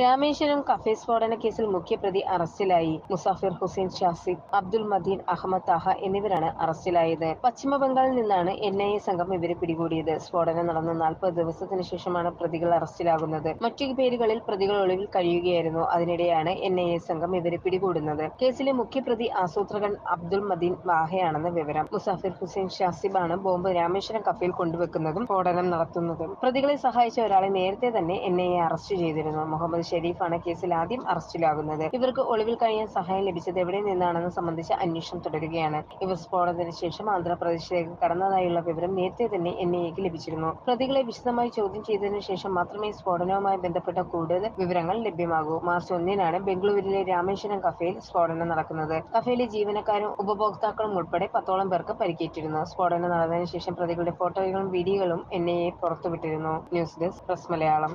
Rameswaram cafe സ്ഫോടന കേസിൽ മുഖ്യപ്രതി അറസ്റ്റിലായി. മുസാഫിർ ഹുസൈൻ ഷാസിഖ് അബ്ദുൽ മദീൻ അഹമ്മദ് താഹ എന്നിവരാണ് അറസ്റ്റിലായത്. പശ്ചിമ ബംഗാളിൽ നിന്നാണ് എൻ ഐ എ സംഘം ഇവരെ പിടികൂടിയത്. സ്ഫോടനം നടന്ന നാൽപ്പത് ദിവസത്തിന് ശേഷമാണ് പ്രതികൾ അറസ്റ്റിലാകുന്നത്. മറ്റു പേരുകളിൽ പ്രതികൾ ഒളിവിൽ കഴിയുകയായിരുന്നു. അതിനിടെയാണ് എൻ ഐ എ സംഘം ഇവരെ പിടികൂടുന്നത്. കേസിലെ മുഖ്യപ്രതി ആസൂത്രകൻ അബ്ദുൽ മദീൻ വാഹയാണെന്ന് വിവരം. മുസാഫിർ ഹുസൈൻ ഷാസിബാണ് ബോംബ് രാമേശ്വരം കഫയിൽ കൊണ്ടുവെക്കുന്നതും സ്ഫോടനം നടത്തുന്നതും. പ്രതികളെ സഹായിച്ച ഒരാളെ നേരത്തെ തന്നെ എൻ ഐ എ അറസ്റ്റ് ചെയ്തിരുന്നു. മുഹമ്മദ് ഷെരീഫാണ് കേസിൽ ആദ്യം അറസ്റ്റിലാകുന്നത്. ഇവർക്ക് ഒളിവിൽ കഴിയാൻ സഹായം ലഭിച്ചത് എവിടെ നിന്നാണെന്ന് സംബന്ധിച്ച് അന്വേഷണം തുടരുകയാണ്. ഇവർ സ്ഫോടനത്തിന് ശേഷം ആന്ധ്രാപ്രദേശിലേക്ക് കടന്നതായുള്ള വിവരം നേരത്തെ തന്നെ എൻ ഐ എക്ക് ലഭിച്ചിരുന്നു. പ്രതികളെ വിശദമായി ചോദ്യം ചെയ്തതിനു ശേഷം മാത്രമേ സ്ഫോടനവുമായി ബന്ധപ്പെട്ട കൂടുതൽ വിവരങ്ങൾ ലഭ്യമാകൂ. മാർച്ച് ഒന്നിനാണ് ബംഗളൂരുവിലെ രാമേശ്വരം കഫേയിൽ സ്ഫോടനം നടക്കുന്നത്. കഫേയിലെ ജീവനക്കാരും ഉപഭോക്താക്കളും ഉൾപ്പെടെ പത്തോളം പേർക്ക് പരിക്കേറ്റിരുന്നു. സ്ഫോടനം നടന്നതിനു ശേഷം പ്രതികളുടെ ഫോട്ടോകളും വീഡിയോകളും N I A പുറത്തുവിട്ടിരുന്നു. News desk press Malayalam.